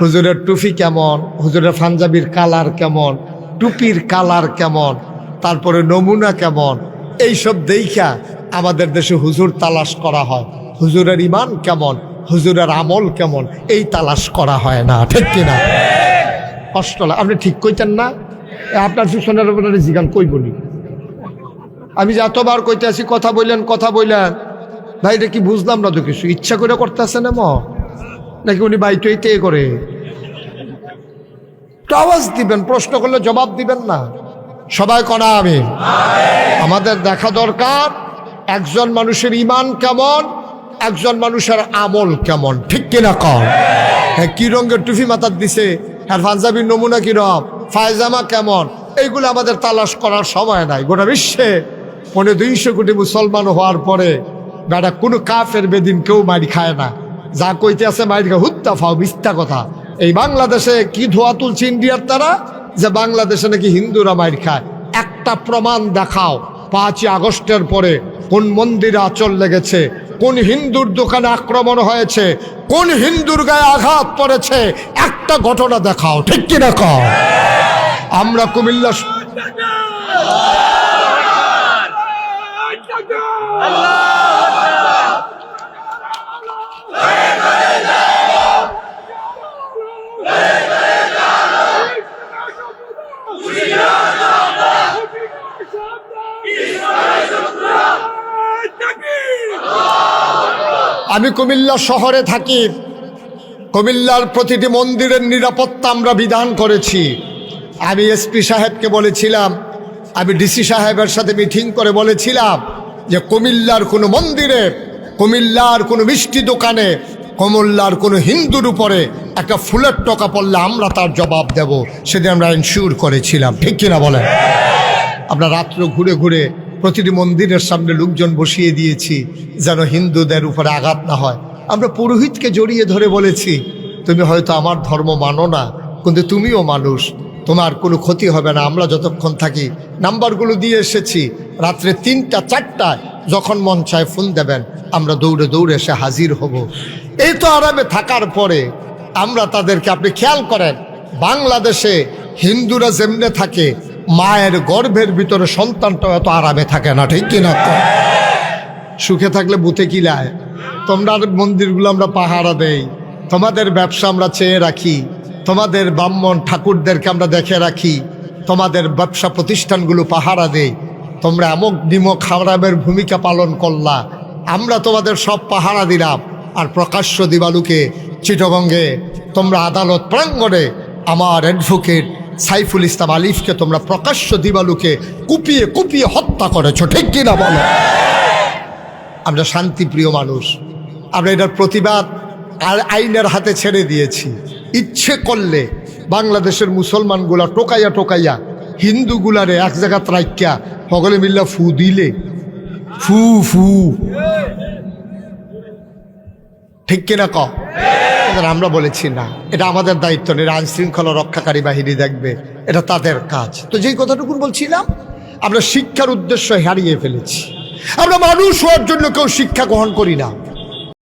হুজুরের টুপি কেমন? হুজুরের পাঞ্জাবির কালার কেমন? টুপির কালার কেমন? তারপরে নমুনা কেমন? এইসব দেখা আমাদের দেশে হুজুর তালাশ করা হয়। হুজুরের ইমান কেমন? হুজুরের আমল কেমন? এই তালাশ করা হয় না, ঠিক কিনা? কষ্ট। আপনি ঠিক কইতেন না? আপনার পিছনের উপরে জিগান কই বলি আমি যতবার কইতে আছি কথা বললেন কথা বললেন। ভাই, এটা কি বুঝলাম না তো কিছু? ইচ্ছা করে করতেছে না ম নাকি উনি বাইটইতে করে? আওয়াজ দিবেন, প্রশ্ন করলে জবাব দিবেন না। সবাই করা আমি আমাদের দেখা দরকার, একজন মানুষের ইমান কেমন, একজন মানুষের আমল কেমন, ঠিক কিনা কম হ্যাঁ কি রঙের টুপি মাথার দিছে? আর পাঞ্জাবির নমুনা কিরম ফায়জামা কেমন? এইগুলো আমাদের তালাশ করার সময় নাই, গোটা বিশ্বে। পনে দুইশো কোটি মুসলমান হওয়ার পরে, বেটা, কোনো কাফের বেদিন কেউ মারি খায় না। যা কইতে আছে খা হুত্তা ফাও, মিথ্যা কথা। এই বাংলাদেশে কি ধোয়া তুলছে ইন্ডিয়ার তারা? যে বাংলাদেশে নাকি হিন্দুরা মারি খায়। একটা প্রমাণ দেখাও, পাঁচই আগস্টের পরে কোন মন্দিরে আচল লেগেছে, কোন হিন্দুর দোকানে আক্রমণ হয়েছে, কোন হিন্দুর গায়ে আঘাত পড়েছে, একটা ঘটনা দেখাও, ঠিক কি দেখাও আমরা কুমিল্লা আমি কুমিল্লা শহরে থাকি। কুমিল্লার প্রতিটি মন্দিরের নিরাপত্তা আমরা বিধান করেছি। আমি এসপি সাহেবকে বলেছিলাম, আমি ডিসি সাহেবের সাথে মিটিং করে বলেছিলাম যে কুমিল্লার কোনো মন্দিরে, কুমিল্লার কোনো মিষ্টি দোকানে কুমিল্লার কোনো হিন্দুর উপরে একটা ফুলের টকা পড়লে আমরা তার জবাব দেব, সেদিন আমরা ইনশিওর করেছিলাম। ঠিক কিনা বলেন? আমরা রাত্র ঘুরে ঘুরে প্রতিটি মন্দিরের সামনে লোকজন বসিয়ে দিয়েছি, যেন হিন্দুদের উপরে আঘাত না হয়। আমরা পুরোহিতকে জড়িয়ে ধরে বলেছি, তুমি হয়তো আমার ধর্ম মানো না, কিন্তু তুমিও মানুষ। তোমার কোনো ক্ষতি হবে না, আমরা যতক্ষণ থাকি। নাম্বারগুলো দিয়ে এসেছি, রাত্রে তিনটা, চারটায়, যখন মন চায় ফোন দেবেন, আমরা দৌড়ে দৌড়ে এসে হাজির হব। এই তো আরামে থাকার পরে আমরা তাদেরকে, আপনি খেয়াল করেন, বাংলাদেশে হিন্দুরা যেমনে থাকে, মায়ের গর্ভের ভিতরে সন্তানটাও এত আরামে থাকে না, ঠিক কিনা? সুখে থাকলে বুতে কিলায় তোমরা মন্দিরগুলো আমরা পাহারা দেই, তোমাদের ব্যবসা আমরা চেয়ে রাখি, তোমাদের ব্রাহ্মণ ঠাকুরদেরকে আমরা দেখে রাখি, তোমাদের ব্যবসা প্রতিষ্ঠানগুলো পাহারা দেই, তোমরা এমক নিমক খারাপের ভূমিকা পালন করলা, আমরা তোমাদের সব পাহারা দিলাম। আর প্রকাশ্য দিবালুকে চিটগঙ্গে তোমরা আদালত প্রাঙ্গণে আমার অ্যাডভোকেট সাইফুল ইসলাম আলিফকে তোমরা প্রকাশ্য দিবালুকে কুপিয়ে কুপিয়ে হত্যা করেছ, ঠিক কিনা বলো? আমরা শান্তিপ্রিয় মানুষ, আমরা এটার প্রতিবাদ আর আইনের হাতে ছেড়ে দিয়েছি। ইচ্ছে করলে বাংলাদেশের মুসলমানগুলা টোকাইয়া টোকাইয়া হিন্দুগুলারে এক জায়গা ত্রাইক্যা সকলে মিল্লা ফু দিলে। ফু ফু। ঠিক কিনা ক? আমরা বলেছি না। এটা আমাদের দায়িত্ব। নেই আইন শৃঙ্খলা রক্ষাকারী বাহিনী দেখবে। এটা তাদের কাজ। তো যেই কথাটুকু বলছিলাম, আমরা শিক্ষার উদ্দেশ্য হারিয়ে ফেলেছি। আমরা মানুষ হওয়ার জন্য কেউ শিক্ষা গ্রহণ করি না।